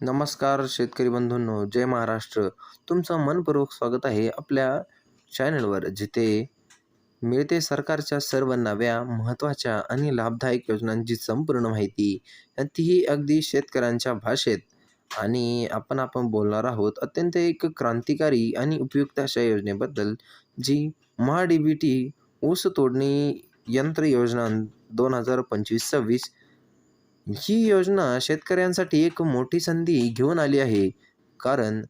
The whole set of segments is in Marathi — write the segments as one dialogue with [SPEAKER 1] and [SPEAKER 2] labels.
[SPEAKER 1] नमस्कार शेतकरी बंधूंनो जय महाराष्ट्र. तुमचं मनपूर्वक स्वागत आहे आपल्या चॅनलवर जिथे मिळते सरकारच्या सर्व नव्या महत्त्वाच्या आणि लाभदायक योजनांची संपूर्ण माहिती. तीही अगदी शेतकऱ्यांच्या भाषेत. आणि आपण आपण बोलणार आहोत अत्यंत एक क्रांतिकारी आणि उपयुक्त अशा योजनेबद्दल जी महा डी बी टी ऊस तोडणी यंत्र योजना दोन हजार पंचवीस सव्वीस ही योजना शेतकऱ्यांसाठी एक मोठी संधी घेऊन आली आहे. कारण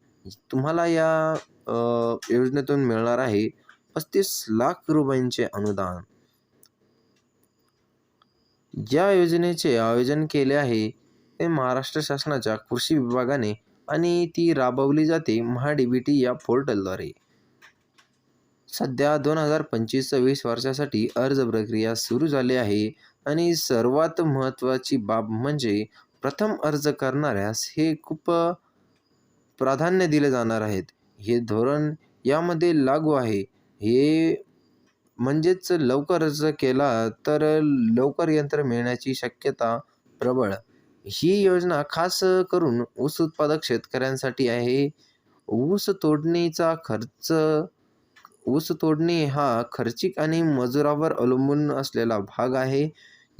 [SPEAKER 1] तुम्हाला या योजनेतून मिळणार आहे पस्तीस लाख रुपयांचे अनुदान. या योजनेचे आयोजन केले आहे ते महाराष्ट्र शासनाच्या कृषी विभागाने आणि ती राबवली जाते महाडीबीटी या पोर्टलद्वारे. सध्या दोन हजार पंचवीस सव्वीस वर्षासाठी अर्ज प्रक्रिया सुरू झाली आहे. आणि सर्वात महत्त्वाची बाब म्हणजे प्रथम अर्ज करणाऱ्यास हे खूप प्राधान्य दिले जाणार आहेत. हे धोरण यामध्ये लागू आहे. हे म्हणजेच लवकर अर्ज केला तर लवकर यंत्र मिळण्याची शक्यता प्रबळ. ही योजना खास करून ऊस उत्पादक शेतकऱ्यांसाठी आहे. ऊस तोडणीचा खर्च ऊस तोडणी हा खर्चिक आणि मजुरावर अवलंबून असलेला भाग आहे.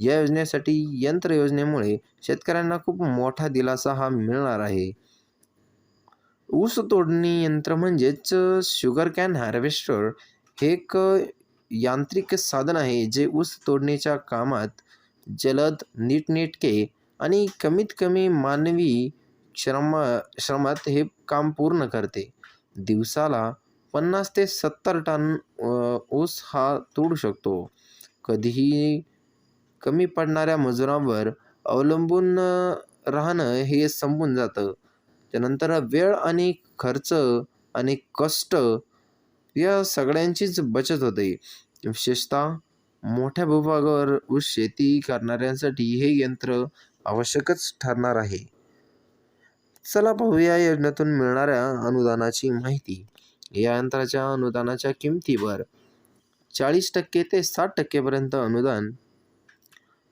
[SPEAKER 1] या योजनेसाठी यंत्र योजनेमुळे शेतकऱ्यांना खूप मोठा दिलासा हा मिळणार आहे. ऊस तोडणी यंत्र म्हणजेच शुगर कॅन हार्वेस्टर हे एक यांत्रिक साधन आहे जे ऊस तोडणीच्या कामात जलद नीटनेटके आणि कमीत कमी मानवी श्रम श्रमात हे काम पूर्ण करते. दिवसाला पन्नास ते सत्तर टन ऊस हा तोडू शकतो. कधीही कमी पडणाऱ्या मजुरांवर अवलंबून राहणं हे संपून जातं. त्यानंतर वेळ आणि खर्च आणि कष्ट या सगळ्यांचीच बचत होते. विशेषतः मोठ्या भूभागावर ऊस शेती करणाऱ्यांसाठी हे यंत्र आवश्यकच ठरणार आहे. चला पाहूया या योजनेतून मिळणाऱ्या अनुदानाची माहिती. या यंत्राच्या अनुदानाच्या किमतीवर चाळीस टक्के ते साठ टक्केपर्यंत अनुदान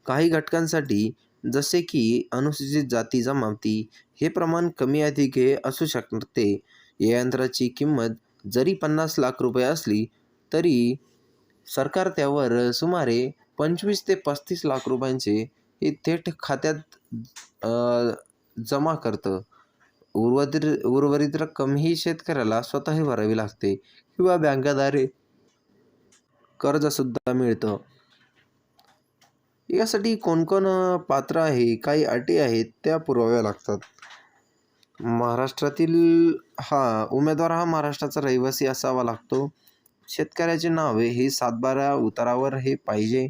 [SPEAKER 1] काही घटकांसाठी जसे की अनुसूचित जाती जमावती हे प्रमाण कमी अधिक हे असू शकते. या यंत्राची किंमत जरी पन्नास लाख रुपये असली तरी सरकार त्यावर सुमारे पंचवीस ते पस्तीस लाख रुपयांचे हे थेट खात्यात जमा करतं. उर्वरित उर्वरित रक्कम ही शेतकऱ्याला स्वतः भरावी लागते किंवा बँकाद्वारे कर्जसुद्धा मिळतं. यासाठी कोण कोण पात्र आहे काही अटी आहेत त्या पुरवाव्या लागतात. महाराष्ट्रातील हा उमेदवार हा महाराष्ट्राचा रहिवासी असावा लागतो. शेतकऱ्याचे नाव हे सातबारा उतारावर हे पाहिजे.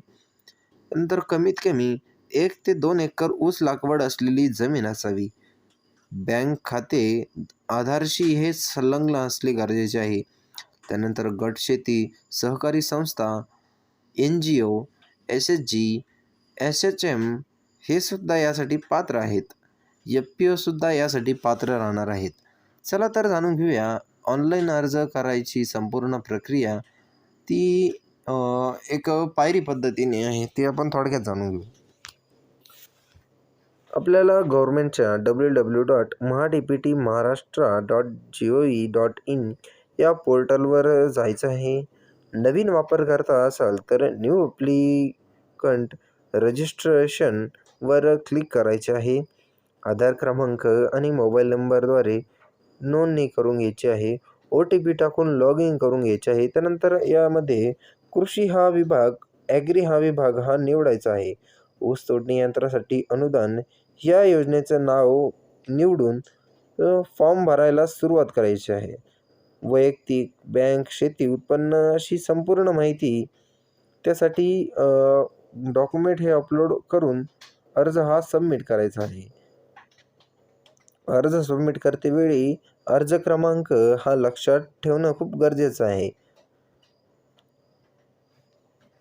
[SPEAKER 1] नंतर कमीत कमी एक ते दोन एकर ऊस लागवड असलेली जमीन असावी. बँक खाते आधारशी हे संलग्न असले गरजेचे आहे. त्यानंतर गट शेती सहकारी संस्था N G O S H G S H M हे सुद्धा यासाठी पात्र आहेत. एफ पी ओसुद्धा यासाठी पात्र राहणार आहेत. चला तर जाणून घेऊया ऑनलाईन अर्ज करायची संपूर्ण प्रक्रिया. ती एक पायरी पद्धतीने आहे ती आपण थोडक्यात जाणून घेऊ. आपल्याला गव्हर्मेंटच्या W W dot maha D P T Maharashtra dot G O E dot in या पोर्टलवर जायचं आहे. नवीन वापरकर्ता असाल तर न्यू अप्लिकंट रजिस्ट्रेशनवर क्लिक करायचे आहे. आधार क्रमांक आणि मोबाईल नंबरद्वारे नोंदणी करून घ्यायची आहे. ओ टी पी टाकून लॉग इन करून घ्यायचे आहे. त्यानंतर यामध्ये कृषी हा विभाग ॲग्री हा विभाग हा निवडायचा आहे. ऊस तोडणी यंत्रासाठी अनुदान या योजनेचं नाव निवडून फॉर्म भरायला सुरुवात करायची आहे. वैयक्तिक बँक शेती उत्पन्न अशी संपूर्ण माहिती त्यासाठी डॉक्युमेंट हे अपलोड करून अर्ज हा सबमिट करायचा आहे. अर्ज सबमिट करतेवेळी अर्ज क्रमांक हा लक्षात ठेवणं खूप गरजेचं आहे.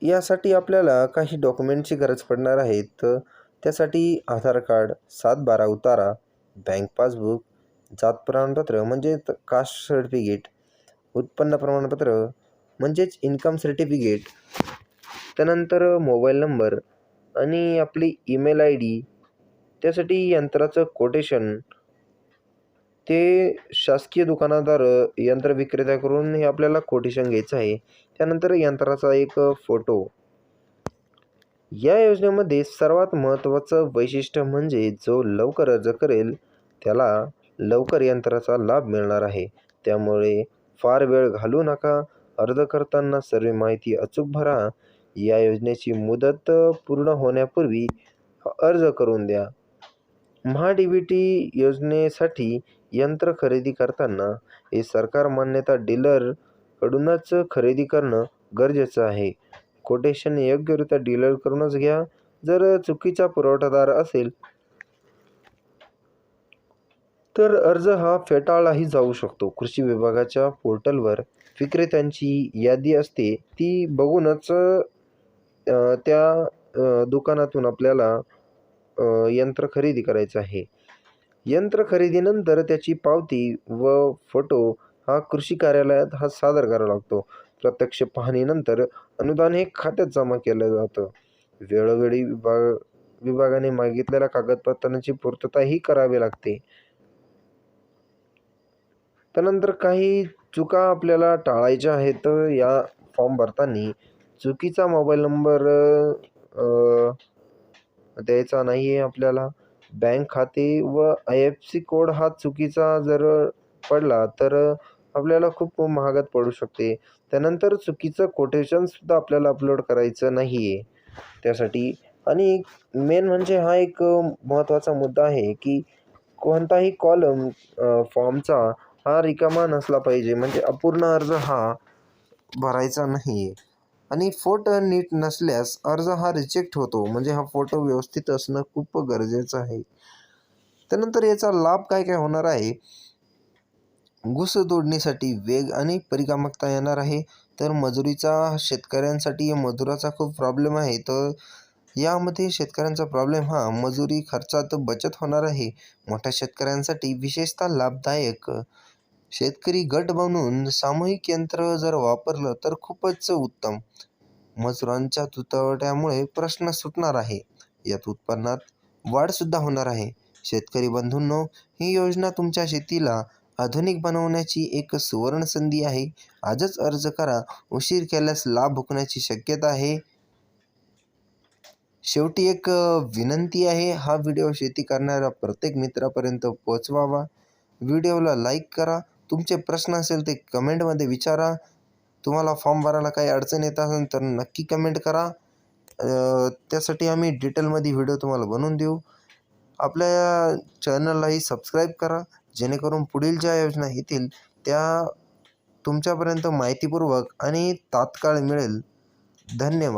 [SPEAKER 1] यासाठी आपल्याला काही डॉक्युमेंटची गरज पडणार आहे तर त्यासाठी आधार कार्ड सात बारा उतारा बँक पासबुक जात प्रमाणपत्र म्हणजे कास्ट सर्टिफिकेट उत्पन्न प्रमाणपत्र म्हणजेच इन्कम सर्टिफिकेट त्यानंतर मोबाईल नंबर आणि आपली ईमेल आय डी त्यासाठी यंत्राचं कोटेशन ते शासकीय दुकानदार यंत्र विक्रेत्याकडून हे आपल्याला कोटेशन घ्यायचं आहे. त्यानंतर यंत्राचा एक फोटो. या योजनेमध्ये सर्वात महत्त्वाचं वैशिष्ट्य म्हणजे जो लवकर अर्ज करेल त्याला लवकर यंत्राचा लाभ मिळणार आहे. त्यामुळे फार वेळ घालू नका. अर्ज करताना सर्व माहिती अचूक भरा. या योजनेची मुदत पूर्ण होण्यापूर्वी अर्ज करून द्या. महा डी बी टी योजनेसाठी यंत्र खरेदी करताना हे सरकार मान्यता डीलरकडूनच खरेदी करणं गरजेचं आहे. कोटेशन योग्यरित्या डीलरकडूनच घ्या. जर चुकीचा पुरवठादार असेल तर अर्ज हा फेटाळलाही जाऊ शकतो. कृषी विभागाच्या पोर्टलवर विक्रेत्यांची यादी असते ती बघूनच त्या दुकानातून आपल्याला यंत्र खरेदी करायचं आहे. यंत्र खरेदीनंतर त्याची पावती व फोटो हा कृषी कार्यालयात हा सादर करावा लागतो. प्रत्यक्ष पाहणीनंतर अनुदान हे खात्यात जमा केलं जातं. वेळोवेळी विभाग विभागाने मागितलेल्या कागदपत्रांची पूर्तताही करावी लागते. त्यानंतर काही चुका आपल्याला टाळायच्या आहेत या फॉर्म भरताना चुकीचा मोबाईल नंबर द्यायचा नाही आहे आपल्याला. बँक खाते व आय एफ सी कोड हा चुकीचा जर पडला तर आपल्याला खूप महागात पडू शकते. त्यानंतर चुकीचं कोटेशनसुद्धा आपल्याला अपलोड करायचं नाही आहे त्यासाठी आणि मेन म्हणजे हा एक महत्त्वाचा मुद्दा आहे की कोणताही कॉलम फॉर्मचा हा रिकामा नसला पाहिजे. म्हणजे अपूर्ण अर्ज हा भरायचा नाही आहे आणि फोटो नीट नसल्यास अर्ज हा रिजेक्ट होतो. म्हणजे हा फोटो व्यवस्थित असणं खूप गरजेचं आहे. त्यानंतर याचा लाभ काय काय होणार आहे? घुस तोडणीसाठी वेग आणि परिकामकता येणार आहे. तर मजुरीचा शेतकऱ्यांसाठी मजुराचा खूप प्रॉब्लेम आहे. तर यामध्ये शेतकऱ्यांचा प्रॉब्लेम हा मजुरी खर्चात बचत होणार आहे. मोठ्या शेतकऱ्यांसाठी विशेषतः लाभदायक. शेतकरी गट बनवून सामूहिक यंत्र जर वापरलं तर खूपच उत्तम. मजुरांच्या तुटवड्यामुळे प्रश्न सुटणार आहे. यात उत्पन्नात वाढसुद्धा होणार आहे. शेतकरी बंधूंनो ही योजना तुमच्या शेतीला आधुनिक बनवण्याची एक सुवर्ण संधी आहे. आजच अर्ज करा. उशीर केल्यास लाभ भुकण्याची शक्यता आहे. शेवटी एक विनंती आहे. हा व्हिडिओ शेती करणाऱ्या प्रत्येक मित्रापर्यंत पोचवावा व्हिडिओला लाईक करा. तुमचे प्रश्न असेल ते कमेंटमध्ये विचारा. तुम्हाला फॉर्म भरायला काही अडचण येत असेल तर नक्की कमेंट करा. त्यासाठी आम्ही डिटेलमध्ये व्हिडिओ तुम्हाला बनवून देऊ. आपल्या चॅनललाही सबस्क्राईब करा. जेणेकरून पुढील ज्या योजना येतील त्या तुमच्यापर्यंत माहितीपूर्वक आणि तात्काळ मिळेल. धन्यवाद.